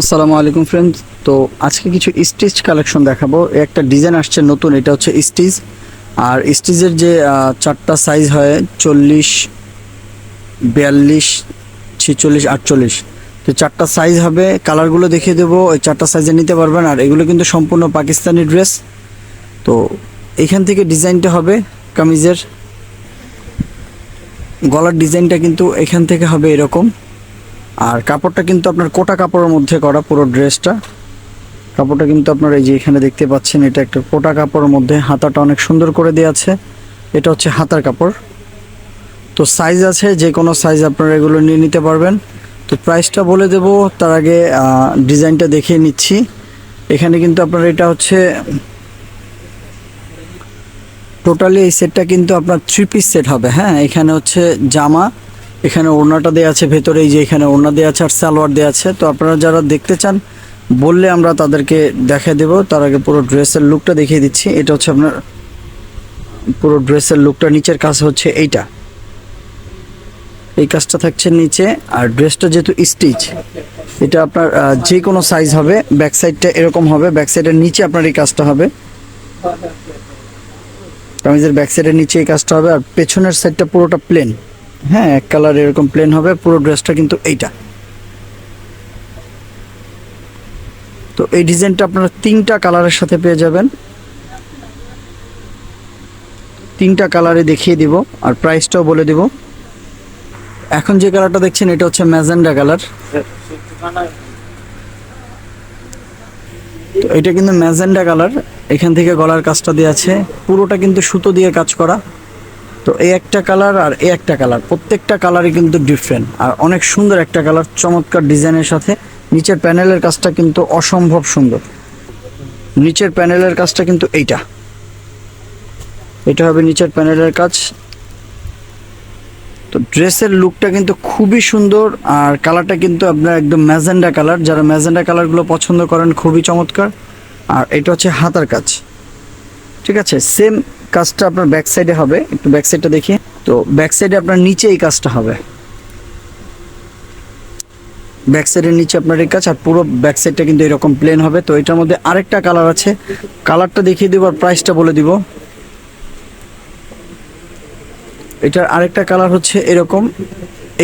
আসসালামু আলাইকুম ফ্রেন্ডস তো আজকে কিছু স্টিচ কালেকশন দেখাবো। একটা ডিজাইন আসছে নতুন, এটা হচ্ছে স্টিচ আর স্টিচের যে চারটা সাইজ হয়, চল্লিশ, বিয়াল্লিশ, ছিচল্লিশ, আটচল্লিশ। তো চারটা সাইজ হবে কালারগুলো দেখিয়ে দেবো। ওই চারটা সাইজে নিতে পারবেন। আর এগুলো কিন্তু সম্পূর্ণ পাকিস্তানি ড্রেস তো এখান থেকে ডিজাইনটা হবে কামিজের। গলার ডিজাইনটা কিন্তু এখান থেকে হবে এরকম। আর কাপড়টা কিন্তু আপনার কোটা কাপড়ের মধ্যে করা পুরো ড্রেসটা। কাপড়টা কিন্তু আপনার এই যে এখানে দেখতে পাচ্ছেন, এটা একটা কোটা কাপড়ের মধ্যে। হাতাটা অনেক সুন্দর করে দেওয়া আছে। এটা হচ্ছে হাতার কাপড়। তো সাইজ আছে, যে কোনো সাইজ আপনারা এগুলো নিয়ে নিতে পারবেন। তো প্রাইসটা বলে দেব, তার আগে ডিজাইনটা দেখিয়ে নিচ্ছি। এখানে কিন্তু আপনার এটা হচ্ছে টোটালি এই সেটটা কিন্তু আপনার থ্রি পিস সেট হবে। হ্যাঁ এখানে হচ্ছে জামা এখানে ওড়নাটা দেওয়া আছে, ভেতরে এই যে এখানে ওড়না দেওয়া আছে আর সালোয়ার দেওয়া আছে। তো আপনারা যারা দেখতে চান, বললে আমরা তাদেরকে দেখিয়ে দেব। তার আগে পুরো ড্রেসের লুকটা দেখিয়ে দিচ্ছি। এটা হচ্ছে আপনার, পুরো ড্রেসের লুকটা, নিচের কাজ হচ্ছে এইটা। এই কাজটা থাকছে নিচে। আর ড্রেসটা যেহেতু স্টিচ, এটা আপনার যে কোনো সাইজ হবে ব্যাক সাইডটা এরকম হবে। ব্যাক সাইডের নিচে আপনার এই কাজটা হবে। কামিজের ব্যাক সাইডের নিচে এই কাজটা হবে। আর পেছনের সাইডটা পুরোটা প্লেন হ্যাঁ এক কালার এরকম প্লেন হবে, পুরো ড্রেসটা কিন্তু এইটা। তো এই ডিজাইনটা আপনারা তিনটা কালারের সাথে পেয়ে যাবেন। তিনটা কালারে দেখিয়ে দিব, আর প্রাইসটাও বলে দিব। এখন যে কালারটা দেখছেন, এটা হচ্ছে ম্যাজেন্ডা কালার তো এটা কিন্তু ম্যাজেন্ডা কালার এখান থেকে গলার কাজটা দেওয়া আছে। পুরোটা কিন্তু সুতো দিয়ে কাজ করা। তো এই একটা কালার আর এই একটা কালার প্রত্যেকটা কালারই কিন্তু ডিফারেন্ট আর অনেক সুন্দর একটা কালার চমৎকার ডিজাইনের সাথে। নিচের প্যানেলের কাজটা কিন্তু অসম্ভব সুন্দর। নিচের প্যানেলের কাজটা কিন্তু এইটা। এটা হবে নিচের প্যানেলের কাজ। তো ড্রেসের লুকটা কিন্তু খুবই সুন্দর, আর কালারটা কিন্তু আপনার একদম ম্যাজেন্ডা কালার যারা ম্যাজেন্ডা কালারগুলো পছন্দ করেন, খুবই চমৎকার। আর এটা হচ্ছে হাতার কাজ। ঠিক আছে? সেম কাজটা আপনার ব্যাক সাইডে হবে। একটু ব্যাক সাইডটা দেখি। তো ব্যাক সাইডে আপনার নিচে এই কাজটা হবে। ব্যাক সাইডের নিচে আপনার এই কাজ, আর পুরো ব্যাক সাইডটা কিন্তু এরকম প্লেন হবে। তো এটার মধ্যে আরেকটা কালার আছে। কালারটা দেখিয়ে দিব আর প্রাইসটা বলে দিব। এটার আরেকটা কালার হচ্ছে এরকম।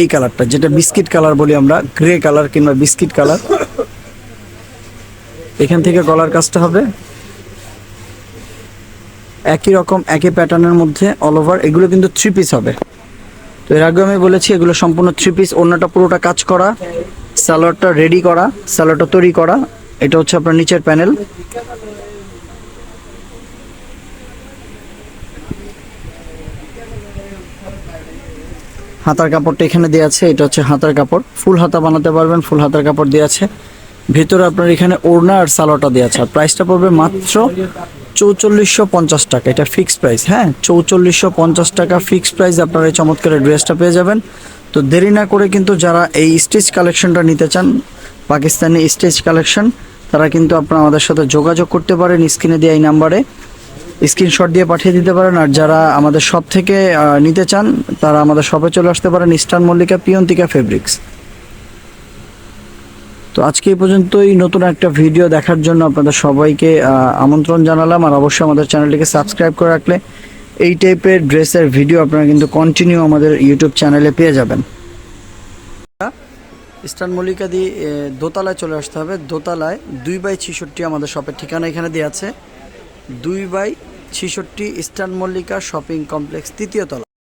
এই কালারটা যেটা বিস্কিট কালার বলি আমরা গ্রে কালার কিংবা বিস্কিট কালার এখান থেকে গলার কাজটা হবে। একই রকম, একই প্যাটার্নের মধ্যে অল ওভার এগুলো কিন্তু থ্রি পিস হবে। তো এর আগে আমি বলেছি, এগুলো সম্পূর্ণ থ্রি পিস অন্যটা পুরোটা কাজ করা স্যালোয়ারটা রেডি করা স্যালোয়ারটা তৈরি করা, এটা হচ্ছে আপনার নিচের প্যানেল হাতার কাপড়টা এখানে দেওয়া আছে, এটা হচ্ছে হাতার কাপড়। ফুল হাতা বানাতে পারবেন, ফুল হাতার কাপড় দেওয়া আছে। ভেতরে আপনার এখানে ওড়না আর সালোয়ারটা দেওয়া আছে। আর প্রাইসটা পড়বে মাত্র চৌচল্লিশশো পঞ্চাশ টাকা, এটা ফিক্সড প্রাইস হ্যাঁ? চৌচল্লিশশো পঞ্চাশ টাকা ফিক্সড প্রাইস আপনারা এই চমৎকার ড্রেসটা পেয়ে যাবেন। তো দেরি না করে কিন্তু যারা এই স্টিচ কালেকশনটা নিতে চান, পাকিস্তানি স্টিচ কালেকশন তারা কিন্তু আপনারা আমাদের সাথে যোগাযোগ করতে পারেন স্ক্রিনে দেওয়া এই নাম্বারে। স্ক্রিনশট দিয়ে পাঠিয়ে দিতে পারেন, আর যারা আমাদের শপ থেকে নিতে চান, তারা আমাদের শপে চলে আসতে পারেন, ইস্টার্ন মল্লিকা পিয়ন্তিকা ফেব্রিক্স তো আজকে এই পর্যন্তই। নতুন একটা ভিডিও দেখার জন্য আপনাদের সবাইকে আমন্ত্রণ জানালাম। আর অবশ্যই আমাদের চ্যানেলটিকে সাবস্ক্রাইব করে রাখলে এই টাইপের ড্রেসের ভিডিও আপনারা কিন্তু কন্টিনিউ আমাদের ইউটিউব চ্যানেলে পেয়ে যাবেন। ইস্টার্ন মল্লিকা দিয়ে দোতলায় চলে আসতে হবে। দোতলায় দুই বাই ছিষট্টি আমাদের শপের ঠিকানা এখানে দেওয়া আছে। দুই বাই ছিষট্টি ইস্টার্ন মল্লিকা শপিং কমপ্লেক্স, তৃতীয় তলা।